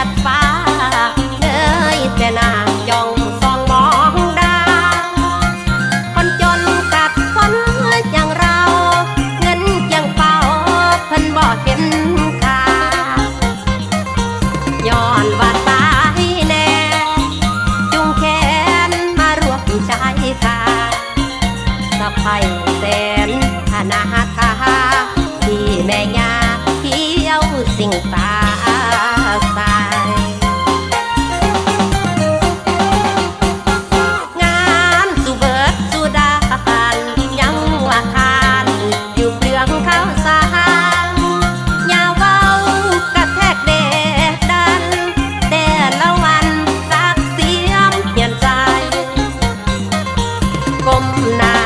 จัดฟ้าเอ้ยแต่นางจ้องสองมองดา คนจนกัดฟันอย่างเรา เงินยังเป่าเพิ่นบ่อเห็นค่าย้อนว่าตายแน่ จุงแขนมารวบชายคาสะพายแสนอนาคาที่แม่ยาเที่ยวสิ่งตา hôm